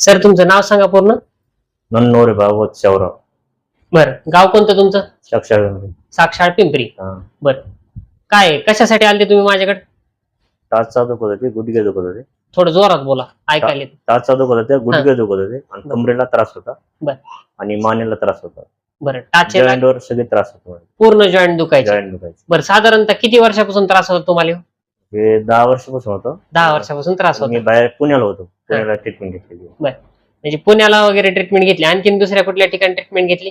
Sir तुमचं नाव सांगा पूर्ण. नन्नोरे भागवत शौरव बरं. गाव कोणतं तुमचं? साक्षर साक्षाळ पिंपरी. बरं. काय आहे? कशासाठी आले तुम्ही माझ्याकडे? टाचचा दुखत होते गुडघे दुखत होते. थोडं जोरात बोला ऐकायला येतं. टाचचा दुखत होते गुडघे दुखत होते आणि कमरेला त्रास होता बर. आणि मानेला त्रास होता. बरं. टाचे सगळे त्रास होतो. पूर्ण जॉईंट दुखायचे. जॉईंट दुखायचे. बरं साधारणतः किती वर्षापासून त्रास होता तुम्हाला? हे दहा वर्षापासून होतं. दहा वर्षापासून त्रास होता. मी बाहेर पुण्याला होतो. पुण्याला ट्रीटमेंट घेतलेली. म्हणजे पुण्याला वगैरे ट्रीटमेंट घेतली. आणखीन दुसऱ्या कुठल्या ठिकाणी ट्रीटमेंट घेतली?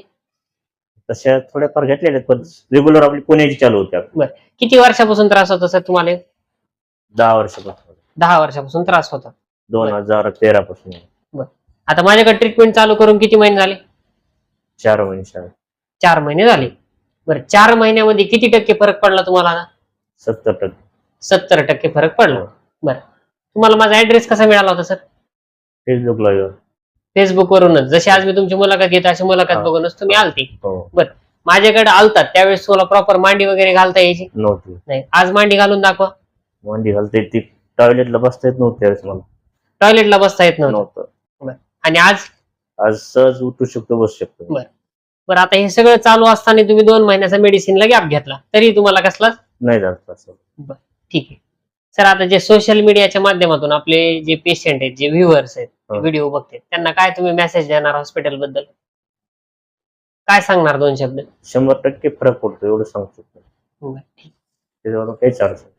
तशा थोड्याफार घेतलेल्या पण रेग्युलर आपली पुण्याची चालू होती आपली. किती वर्षापासून त्रास होता सर तुम्हाला? दहा वर्षापासून. दहा वर्षापासून त्रास होता. दोन हजार तेरा पासून आता माझ्याकडे ट्रीटमेंट चालू करून किती महिने झाले? चार महिने चार महिने झाले. बरं. चार महिन्यामध्ये किती टक्के फरक पडला तुम्हाला? सत्तर टक्के. सत्तर टक्के फरक पडला. बरं. तुम्हाला माझा ऍड्रेस कसा मिळाला होता सर फेसबुकला फेसबुक वरूनच. जशी आज मी तुमची मुलाखत घेत अशी मुलाखत हा. बघूनच तुम्ही आलते. हो. माझ्याकडे आलतात. त्यावेळेस तुम्हाला प्रॉपर मांडी वगैरे घालता यायची? नव्हती. नाही. आज मांडी घालून दाखवा. मांडी घालते ती. टॉयलेटला बसता येत नव्हती त्यावेळेस मला. टॉयलेटला बसता येत नव्हतं. नव्हतं. आणि आज? आज सहज उठू शकतो बसू शकतो. बर. बरं आता हे सगळं चालू असताना तुम्ही दोन महिन्याचा मेडिसिनला गॅप घेतला. तरी तुम्हाला कसला नाही जात असं ठीक आहे सर आता जे सोशल मीडियाच्या माध्यमातून आपले जे पेशंट आहेत जे व्ह्युअर्स आहेत हा. व्हिडिओ बघतात त्यांना काय तुम्ही मेसेज देणार हॉस्पिटलबद्दल काय सांगणार दोन शब्द शंभर टक्के फरक पडतो एवढं सांगू शकतो बरं, ठीक. त्याच्यावर काहीच अडचण नाही.